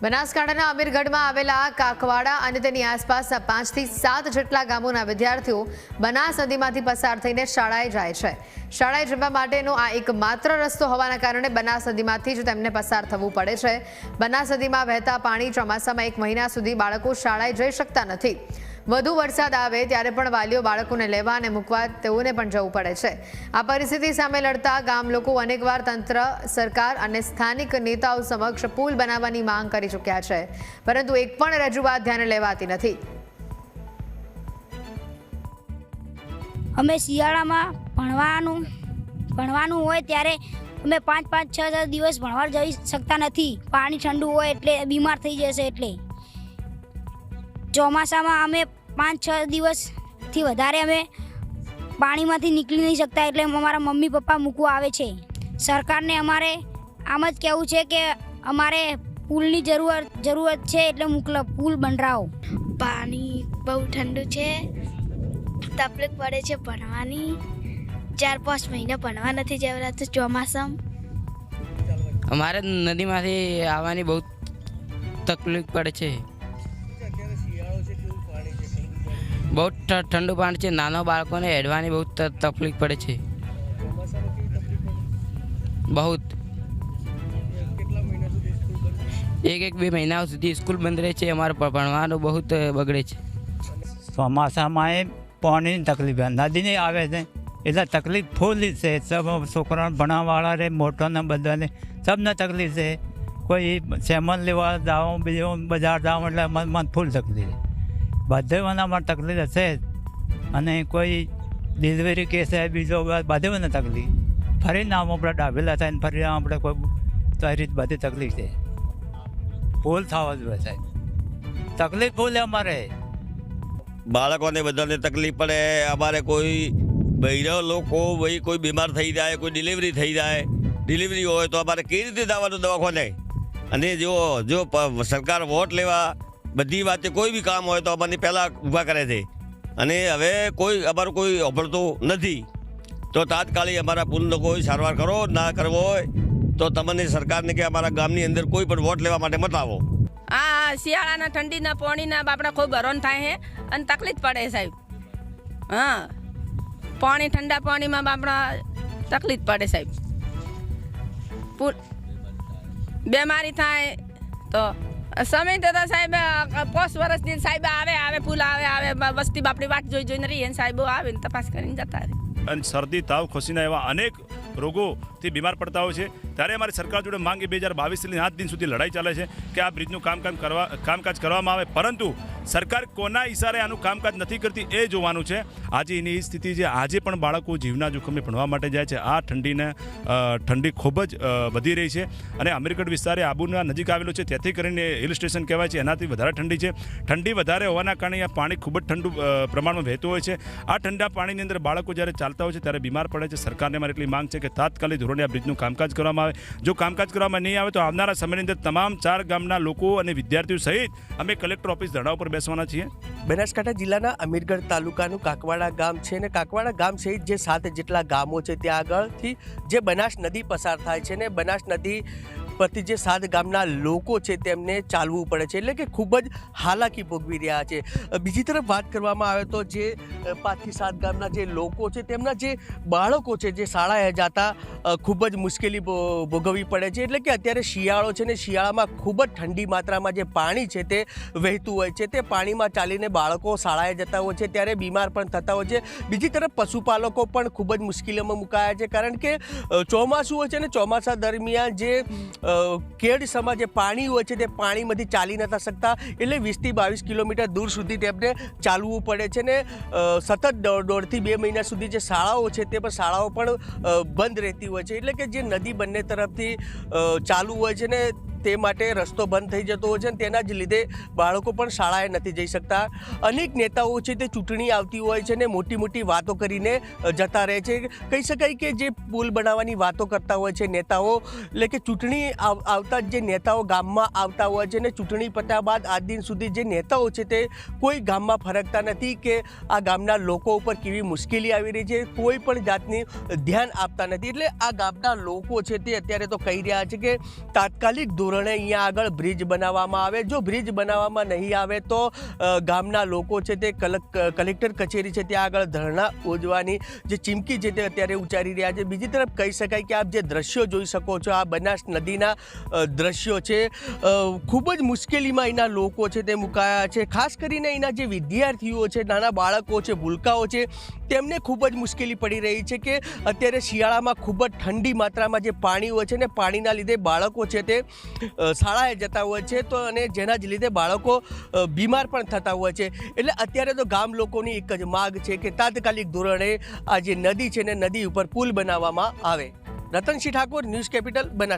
બનાસકાંઠાના અમીરગઢમાં આવેલા કાકવાડા અને તેની આસપાસના પાંચથી સાત જેટલા ગામોના વિદ્યાર્થીઓ બનાસ નદીમાંથી પસાર થઈને શાળાએ જાય છે. શાળાએ જવા માટેનો આ એક માત્ર રસ્તો હોવાના કારણે બનાસ નદીમાંથી જ તેમને પસાર થવું પડે છે. બનાસ નદીમાં વહેતા પાણી ચોમાસામાં એક મહિના સુધી બાળકો શાળાએ જઈ શકતા નથી. વધુ વરસાદ આવે ત્યારે પણ વાલીઓ બાળકોને લેવા અને મૂકવા તેઓને પણ જવું પડે છે. આ પરિસ્થિતિ સામે લડતા ગામ લોકો અનેકવાર તંત્ર, સરકાર અને સ્થાનિક નેતાઓ સમક્ષ પુલ બનાવવાની માંગ કરી ચૂક્યા છે. પરંતુ એક પણ રજૂઆત ધ્યાને લેવાતી નથી. અમે શિયાળામાં ભણવાનું ભણવાનું હોય ત્યારે અમે પાંચ પાંચ, છ છ દિવસ ભણવા જઈ શકતા નથી. પાણી ઠંડુ હોય એટલે બીમાર થઈ જશે એટલે. ચોમાસામાં અમે પાંચ છ દિવસથી વધારે અમે પાણીમાંથી નીકળી નહીં શકતા એટલે અમારા મમ્મી પપ્પા મૂકવા આવે છે. સરકારને અમારે આમ જ કહેવું છે કે અમારે પુલની જરૂર જરૂરત છે એટલે મોકલો પુલ બનાવો પાણી બહુ ઠંડુ છે તકલીફ પડે છે ભણવાની. ચાર પાંચ મહિના ભણવા નથી જવરાતું ચોમાસામાં. અમારે નદીમાંથી આવવાની બહુ તકલીફ પડે છે. બહુ ઠંડુ પાણી છે. નાના બાળકોને હેડવાની બહુ તકલીફ પડે છે. બહુ એક એક બે મહિના સુધી સ્કૂલ બંધ રહે છે. અમારે ભણવાનું બહુ બગડે છે. ચોમાસામાં એ પાણીની તકલીફ નદીની આવે છે એટલે તકલીફ ફૂલ છે. સબ છોકરાને ભણાવવાળા રે મોટાને બધાને સબને તકલીફ છે. કોઈ સેમન લેવા જાઓ બીજો બજાર જાઓ એટલે મન મન ફૂલ તકલીફ છે. બધે તકલીફ હશે જ. અને કોઈ ડિલિવરી કેસ છે, બીજો બધે મને તકલીફ. ફરીને આમ આપણે ડાભેલા થાય ને ફરી આપણે કોઈ તારી બધી તકલીફ છે. ફૂલ થવા જોઈએ સાહેબ. તકલીફ ફૂલ અમારે. બાળકોને બધાને તકલીફ પડે, અમારે કોઈ બૈરા લોકો ભાઈ કોઈ બીમાર થઈ જાય, કોઈ ડિલિવરી થઈ જાય. ડિલિવરી હોય તો અમારે કેવી રીતે જવાનું દવાખાને? અને જો જો સરકાર વોટ લેવા બધી વાતે કોઈ બી કામ હોય તો અમારી પહેલાં ઊભા કરે છે. અને હવે કોઈ, અમારું કોઈ અભળતું નથી. તો તાત્કાલિક અમારા પુલનો કોઈ સારવાર કરો, ના કરવો હોય તો તમને સરકારને કે અમારા ગામની અંદર કોઈ પણ વોટ લેવા માટે મત આવો. આ શિયાળાના, ઠંડીના, પાણીના બાપડા ખૂબ હરોન થાય છે અને તકલીફ પડે સાહેબ. હા. પાણી, ઠંડા પાણીમાં બાપડા તકલીફ પડે સાહેબ. બીમારી થાય તો સમય તો સાહેબ પોસ વર્ષથી સાહેબ આવે આવે ફૂલ આવે આવે વસ્તી બાપડી વાટ જોઈ જોઈને રહીએ સાહેબો આવે ને તપાસ કરીને જતા રહે. અને શરદી, તાવ ખોસીના એવા અનેક રોગોથી બીમાર પડતા હોય છે. ત્યારે અમારી સરકાર જોડે માંગ બે હજાર બાવીસથી આજ દિન સુધી લડાઈ ચાલે છે કે આ બ્રિજનું કામકાજ કરવા, કામકાજ કરવામાં આવે. પરંતુ સરકાર કોના ઇશારે આનું કામકાજ નથી કરતી એ જોવાનું છે. આજે એની એ સ્થિતિ છે, આજે પણ બાળકો જીવના જોખમે ભણવા માટે જાય છે. આ ઠંડીને ઠંડી ખૂબ જ વધી રહી છે અને અમીરગઢ વિસ્તારે આબુના નજીક આવેલો છે. ત્યાંથી કરીને હિલ સ્ટેશન કહેવાય છે, એનાથી વધારે ઠંડી છે. ઠંડી વધારે હોવાના કારણે આ પાણી ખૂબ જ ઠંડુ પ્રમાણમાં વહેતું હોય છે. આ ઠંડા પાણીની અંદર બાળકો જ્યારે ચાલતા હોય છે, ત્યારે બીમાર પડે છે. સરકારને મારી એટલી માંગ છે કે તાત્કાલિક ધોરણે આ બ્રિજનું કામકાજ કરવામાં આવે. જો કામકાજ કરવામાં નહીં આવે તો આવનારા સમયની અંદર તમામ ચાર ગામના લોકો અને વિદ્યાર્થીઓ સહિત અમે કલેક્ટર ઓફિસ ધરણા ઉપર બેસવાના છીએ. બનાસકાંઠા જિલ્લાના અમીરગઢ તાલુકાનું કાકવાડા ગામ છે ને કાકવાડા ગામ સહિત જે સાત જેટલા ગામો છે ત્યાં આગળથી જે બનાસ નદી પસાર થાય છે ને બનાસ નદી પરથી જે સાત ગામના લોકો છે તેમને ચાલવું પડે છે એટલે કે ખૂબ જ હાલાકી ભોગવી રહ્યા છે. બીજી તરફ વાત કરવામાં આવે તો જે પાંચથી સાત ગામના જે લોકો છે તેમના જે બાળકો છે જે શાળાએ જતા ખૂબ જ મુશ્કેલી ભોગવવી પડે છે એટલે કે અત્યારે શિયાળો છે ને શિયાળામાં ખૂબ જ ઠંડી માત્રામાં જે પાણી છે તે વહેતું હોય છે તે પાણીમાં ચાલીને બાળકો શાળાએ જતા હોય છે ત્યારે બીમાર પણ થતા હોય છે. બીજી તરફ પશુપાલકો પણ ખૂબ જ મુશ્કેલીઓમાં મુકાયા છે કારણ કે ચોમાસું હોય છે ને ચોમાસા દરમિયાન જે કેડ સમા જે પાણી હોય છે તે પાણીમાંથી ચાલી નતા શકતા એટલે વીસથી બાવીસ કિલોમીટર દૂર સુધી તેમને ચાલવું પડે છે ને સતત દોઢથી બે મહિના સુધી જે શાળાઓ છે તે પણ શાળાઓ પણ બંધ રહેતી હોય છે. એટલે કે જે નદી બંને તરફથી ચાલુ હોય છે ને તે માટે રસ્તો બંધ થઈ જતો હોય છે અને તેના જ લીધે બાળકો પણ શાળાએ નથી જઈ શકતા. અનેક નેતાઓ છે તે ચૂંટણી આવતી હોય છે ને મોટી મોટી વાતો કરીને જતા રહે છે. કહી શકાય કે જે પુલ બનાવવાની વાતો કરતા હોય છે નેતાઓ, એટલે કે ચૂંટણી આવતા જ નેતાઓ ગામમાં આવતા હોય છે ને ચૂંટણી પત્યા બાદ આજ દિન સુધી જે નેતાઓ છે તે કોઈ ગામમાં ફરકતા નથી કે આ ગામના લોકો ઉપર કેવી મુશ્કેલી આવી રહી છે, કોઈ પણ જાતની ધ્યાન આપતા નથી. એટલે આ ગામના લોકો છે તે અત્યારે તો કહી રહ્યા છે કે તાત્કાલિક ધોરણે ધોરણે અહીંયા આગળ બ્રિજ બનાવવામાં આવે. જો બ્રિજ બનાવવામાં નહીં આવે તો ગામના લોકો છે તે કલક, કલેક્ટર કચેરી છે ત્યાં આગળ ધરણા ઉજવાની જે ચીમકી છે તે અત્યારે ઉચ્ચારી રહ્યા છે. બીજી તરફ કહી શકાય કે આપ જે દ્રશ્યો જોઈ શકો છો, આ બનાસ નદીના દ્રશ્યો છે. ખૂબ જ મુશ્કેલીમાં અહીંના લોકો છે તે મુકાયા છે. ખાસ કરીને અહીંના જે વિદ્યાર્થીઓ છે, નાના બાળકો છે, ભૂલકાઓ છે, તેમને ખૂબ જ મુશ્કેલી પડી રહી છે કે અત્યારે શિયાળામાં ખૂબ જ ઠંડી માત્રામાં જે પાણી હોય છે ને પાણીના લીધે બાળકો છે તે શાળાએ જતા હોય છે તો અને જેના જ લીધે બાળકો બીમાર પણ થતા હોય છે. એટલે અત્યારે તો ગામ લોકોની એક જ માગ છે કે તાત્કાલિક ધોરણે આ જે નદી છે ને નદી ઉપર પુલ બનાવવામાં આવે. Ratansinh Thakor, news capital, Banas